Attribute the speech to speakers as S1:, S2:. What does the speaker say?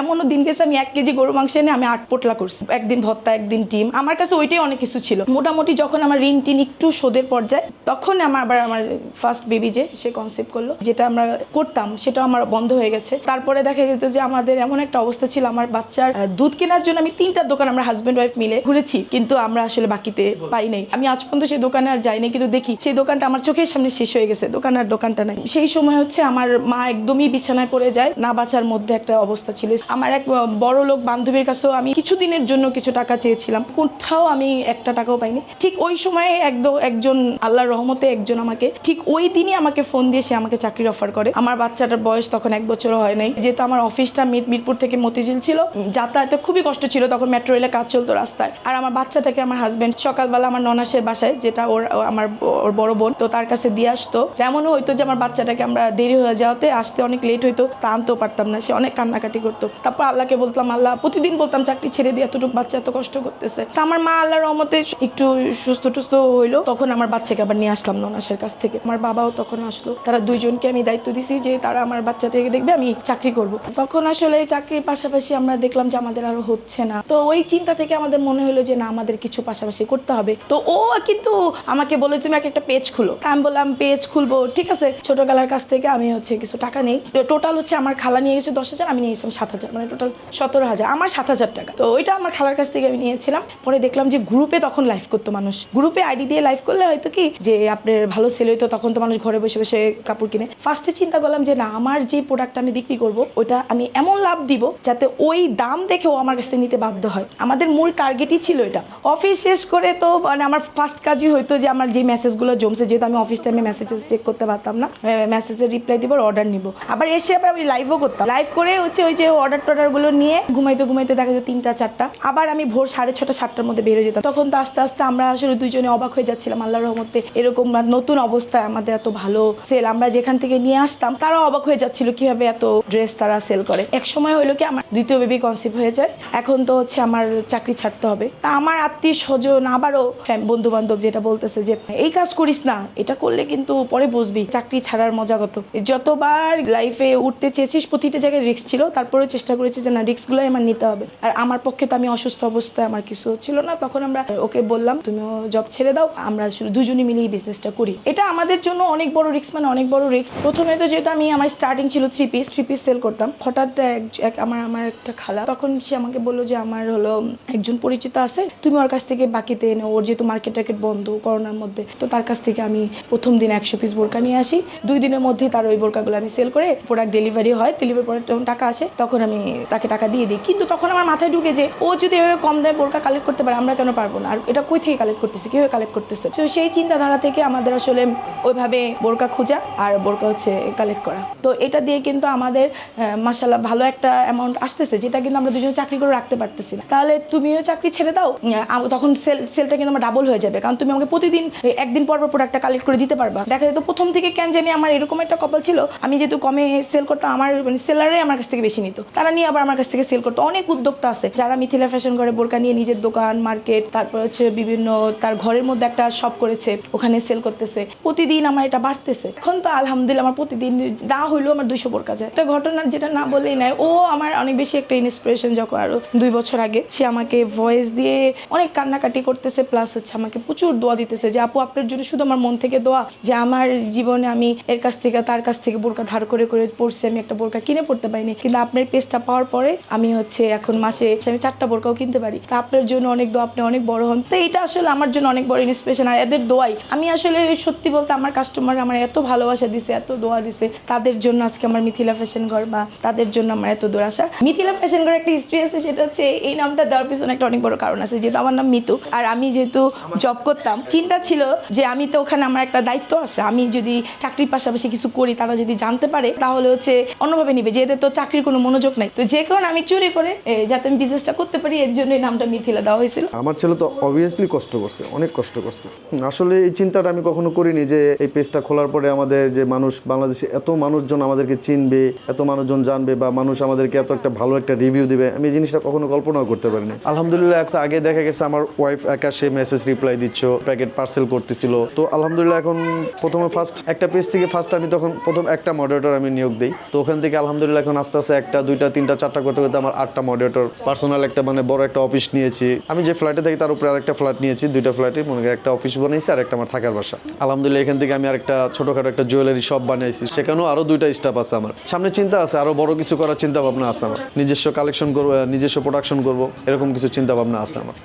S1: এমনও দিন গেছে আমি এক কেজি গরু মাংস এনে আমি আট পোটলা করছি। একদিন ভত্তা, একদিন ডিম। আমার কাছে ওইটাই অনেক কিছু ছিল। মোটামুটি যখন আমার ঋণ টিন একটু শোধের পর্যায়ে, তখন আমার আবার আমার ফার্স্ট বেবি যে, সে কনসেপ্ট করল। যেটা আমরা করতাম সেটা আমার বন্ধ হয়ে গেছে। তারপরে দেখা যেত যে, আমাদের এমন একটা অবস্থা ছিল। আমার বাচ্চার দুধ কেনার জন্য আমি তিনটা দোকান আমরা হাজব্যান্ড ওয়াইফ মিলে ঘুরেছি। কিন্তু আমরা আসলে বাকিতে পাই নাই। আমি আজ পর্যন্ত সেই দোকানে আর যাইনি, কিন্তু দেখি সেই দোকানটা আমার চোখের সামনে শেষ হয়ে গেছে। দোকান আর দোকানটা নাই। সেই সময় হচ্ছে আমার মা একদমই বিছানায় পড়ে যায়। না বাঁচার মধ্যে একটা অবস্থা ছিল। আমার এক বড় লোক বান্ধবীর কাছেও আমি কিছুদিনের জন্য কিছু টাকা চেয়েছিলাম। কোথাও আমি একটা টাকাও পাইনি। ঠিক ওই সময়ে একদম একজন আল্লাহর রহমতে একজন আমাকে, ঠিক ওই দিনই আমাকে ফোন দিয়ে সে আমাকে চাকরির অফার করে। আমার বাচ্চাটার বয়স তখন এক বছরও হয় নাই। যেহেতু আমার অফিসটা মির, মিরপুর থেকে মতিঝিল ছিল, যাতায়াতে খুবই কষ্ট ছিল, তখন মেট্রো রেলে কাজ চলতো রাস্তায়। আর আমার বাচ্চাটাকে আমার হাজব্যান্ড সকালবেলা আমার ননাসের বাসায়, যেটা ওর আমার ওর বড় বোন, তো তার কাছে দিয়ে আসতো। এমনও হইতো যে আমার বাচ্চাটাকে আমরা দেরি হয়ে যাওয়াতে আসতে অনেক লেট হইতো, তা আনতেও পারতাম না। সে অনেক কান্নাকাটি করতো। তারপর আল্লাহকে বলতাম, আল্লাহ, প্রতিদিন বলতাম চাকরি ছেড়ে দিয়ে এতটুকু বাচ্চা এত কষ্ট করতেছে। তা আমার মা আল্লাহর রহমতে একটু সুস্থ টুস্থ হইল। তখন আমার বাচ্চাকে আবার নিয়ে আসলাম ননাসের কাছ থেকে। আমার বাবাও তখন আসলো। তারা দুইজনকে আমি দায়িত্ব দিছি যে তারা আমার বাচ্চাটাকে দেখবে, আমি চাকরি করব। তখন আসলে চাকরির পাশাপাশি আমরা দেখলাম যে আমাদের আরও হচ্ছে না। তো ওই চিন্তা থেকে আমাদের মনে হলো যে না, আমাদের কিছু পাশাপাশি করতে হবে। তো ও কিন্তু আমাকে বলে, তুমি এক একটা পেজ খুলো। আমি বললাম, পেজ খুলবো, ঠিক আছে। ছোটবেলার কাছ থেকে আমি হচ্ছে কিছু টাকা নেই। টোটাল হচ্ছে আমার খালা নিয়ে গেছে দশ হাজার, আমি নিয়ে গেছিলাম সাত হাজার। মানে টোটাল সতেরো হাজার, আমার সাত হাজার টাকা। তো ওইটা আমার খালার কাছ থেকে আমি নিয়েছিলাম। পরে দেখলাম যে গ্রুপে তখন লাইভ করতো মানুষ। গ্রুপে আইডি দিয়ে লাইভ করলে হয়তো কি, যে আপনার ভালো সেল হইতো, তখন তো মানুষ ঘরে বসে বসে কাপড় কিনে। ফার্স্টে চিন্তা করলাম যে না, আমার যে প্রোডাক্টটা আমি বিক্রি করব, ওটা আমি এমন লাভ দিব যাতে ওই দাম দেখে ও আমার কাছ থেকে নিতে বাধ্য হয়। আমাদের মূল টার্গেটই ছিল এটা। অফিস শেষ করে তো মানে আমার ফার্স্ট কাজই হইতো যে আমার যে মেসেজগুলো জমছে, যেহেতু আমি অফিস টাইমে মেসেজেস চেক করতে পারতাম না মেসেজের রিপ্লাই দিব অর্ডার নিব। আবার এসে আবার আমি লাইভও করতাম। লাইভ করে হচ্ছে ওই যে অর্ডার টর্ডারগুলো নিয়ে ঘুমাইতে ঘুমাইতে দেখা যায় তিনটা, চারটা। আবার আমি ভোর সাড়ে ছটা, সাতটার মধ্যে বেরো যেতাম। তখন তো আস্তে আস্তে আমরা আসলে দুইজনে অবাক হয়ে যাচ্ছিলাম আল্লাহর রহমতে। এরকম নতুন অবস্থায় আমাদের এত ভালো সেল আমরা যেখান থেকে নিয়ে আসতাম, তারাও অবাক হয়ে যাচ্ছিল কীভাবে এত ড্রেস তারা সেল করে। এক সময় হলো কি, আমার দ্বিতীয় বেবি কনসিভ হয়ে যায়। এখন তো হচ্ছে আমার চাকরি ছাড়তে হবে। তা আমার আত্মীয় স্বজন, আবারও বন্ধু বান্ধব যেটা বলতেছে যে, এই কাজ করিস না, এটা করলে কিন্তু পরে বুঝবি। চাকরি ছাড়ার মজা কত? যতবার লাইফে উঠতে চেয়েছিস, প্রতিটা জায়গায় রিস্ক ছিল। তারপরেও চেষ্টা করেছি যে না রিস্কগুলোই আমার নিতে হবে। আর আমার পক্ষে তো আমি অসুস্থ অবস্থায় আমার কিছু ছিল না, তখন আমরা ওকে বললাম, তুমিও জব ছেড়ে দাও, আমরা শুধু দুজনে মিলেই বিজনেসটা করি। এটা আমাদের জন্য অনেক বড় রিস্ক মানে অনেক বড় রিস্ক প্রথমে তো যেহেতু আমি আমার স্টার্টিং ছিল three piece three piece sale করতাম। হঠাৎ এক- আমার আমার একটা খালা, তখন সে আমাকে বলল যে, আমার হলো একজন পরিচিত আছে, তুমি ওর কাছ থেকে বাকিতে এনে, ওর যেহেতু মার্কেট টার্কেট বন্ধ করোনার মধ্যে, তো তার কাছ থেকে আমি প্রথম দিন একশো পিস বোরকা নিয়ে আসি। দুই দিনের মধ্যে তার ওই বোরকাগুলো আমি সেল করে প্রোডাক্ট ডেলিভারি হয়। ডেলিভারি পরে যখন টাকা আসে, তখন আমি তাকে টাকা দিয়ে দিই। কিন্তু তখন আমার মাথায় ঢুকে যে, ও যদি এভাবে কম দামে বোরকা কালেক্ট করতে পারে, আমরা কেন পারব না? আর এটা কই থেকে কালেক্ট করতেছে? কীভাবে কালেক্ট করতেছে? তো সেই চিন্তাধারা থেকে আমাদের আসলে ওইভাবে বোরকা খোঁজা আর বোরকা হচ্ছে কালেক্ট করা। তো এটা দিয়ে কিন্তু আমাদের মাসাল্লাহ ভালো একটা অ্যামাউন্ট আসতেছে, যেটা কিন্তু আমরা দুজনে চাকরি করে রাখতে পারতেছি না। তাহলে তুমিও চাকরি ছেড়ে দাও তখন সেল সেলটা কিন্তু আমার ডাবল হয়ে যাবে। কারণ তুমি আমাকে প্রতিদিন একদিন পর পর প্রোডাক্টটা কালেক্ট করে দিতে পারবা। দেখা যেত প্রথম থেকে কেন জানি আমার এরকম একটা কপাল ছিল, আমি যেহেতু কমে সেল করতাম, আমার মানে সেলারে আমার কাছ থেকে বেশি নিত। তারা নিয়ে আবার আমার কাছ থেকে সেল করতো। অনেক উদ্যোক্তা আছে যারা মিথিলা ফ্যাশন করে বোরকা নিয়ে নিজের দোকান মার্কেট তারপর হচ্ছে বিভিন্ন তার ঘরের মধ্যে একটা শপ করেছে, ওখানে সেল করতেছে। প্রতিদিন আমার এটা বাড়তেছে। এখন তো আলহামদুলিল্লাহ আমার প্রতিদিন না হইলেও আমার দুইশো বোরকা যায়। একটা ঘটনা যেটা না বললেই নাই ও আমার অনেক বেশি একটা ইন্সপিরেশন যখন আরও দুই বছর আগে সে আমাকে ভয়েস দিয়ে অনেক কান্নাকাটি করতেছে প্লাস হচ্ছে আমাকে প্রচুর দোয়া দিতেছে যে, আপু, আপনার জন্য শুধু আমার মন থেকে দোয়া যে, আমার জীবনে আমি এর কাছ থেকে, তার কাছ থেকে বোরকা ধার করে করে পড়ছি আমি একটা বোরকা কিনে পড়তে পারিনি। কিন্তু আপনার পেজটা পাওয়ার পরে আমি হচ্ছে এখন মাসে আমি চারটা বোরকাও কিনতে পারি। তা আপনার জন্য অনেক দোয়া, আপনি অনেক বড় হন। তো এটা আসলে আমার জন্য অনেক বড় ইন্সপিরেশন আর এদের দোয়াই। আমি আসলে সত্যি বলতে আমার কাস্টমার আমার এত ভালোবাসা দিছে, এত দোয়া দিছে। তাদের জন্য আজকে আমার মিথিলা ফ্যাশন ঘর বা তাদের জন্য আমার এত দূর আসা মিথিলা ফ্যাশন ঘর একটা হিস্ট্রি আছে, সেটা হচ্ছে এই নামটা দেওয়ার পিছনে একটা অনেক বড় কারণ আছে, যেহেতু আমার নাম মিতু। আর আমি যেহেতু জব করতাম, চিন্তা ছিল যে আমি তো ওখানে আমার একটা দায়িত্ব আছে। আমি যদি চাকরির পাশাপাশি কিছু করি, তারা যদি জানতে পারে, তাহলে হচ্ছে অন্যভাবে নিবে। যে এদের তো চাকরির কোনো মনোযোগ নাই। তো যে কারণে আমি চুরি করে যাতে আমি বিজনেসটা করতে পারি এর জন্য এই নামটা মিথিলা দেওয়া হয়েছিল।
S2: আমার ছেলে তো অবভিয়াসলি কষ্ট করছে অনেক কষ্ট করছে। আসলে এই চিন্তাটা আমি কখনো করিনি যে এই পেজটা খোলার পরে আমাদের যে মানুষ বাংলাদেশে এত মানুষজন আমাদেরকে চিনবে এত মানুষজন জানবে বা মানুষ আমাদেরকে এত একটা ভালো একটা রিভিউ দিবে আমি এই জিনিসটা কখনো কল্পনাও করতে পারিনি। আলহামদুলিল্লাহ আগে দেখা গেছে আমার ওয়াইফ একা সে মেসেজ রিপ্লাই দিচ্ছ প্যাকেট পার্সেল করতেছিল। তো আলহামদুলিল্লাহ এখন প্রথমে ফার্স্ট একটা পেজ থেকে ফার্স্ট আমি তখন প্রথম একটা মডারেটর আমি নিয়োগ দিই। তো ওখান থেকে আলহামদুলিল্লাহ এখন আস্তে আস্তে একটা দুইটা তিনটা, চারটা করতে করতে আমার আটটা মডিউটর পার্সোনাল একটা মানে বড় একটা অফিস নিয়েছি। আমি যে ফ্ল্যাটে থাকি তার উপরে আরেকটা ফ্ল্যাট নিয়েছি, দুইটা ফ্ল্যাটে মনে করি একটা অফিস বানিয়েছি আর একটা আমার থাকার বাসা। আলহামদুলিল্লাহ, এখান থেকে আমি আরেকটা ছোটখাটো একটা জুয়েলারি শপ বানিয়েছি সেখানেও আরও দুইটা স্টাফ আছে আমার। সামনে চিন্তা আছে আরও বড় কিছু করার চিন্তা ভাবনা আছে আমার। নিজস্ব কালেকশন করব নিজস্ব প্রোডাকশন করব, এরকম কিছু চিন্তা ভাবনা আছে আমার।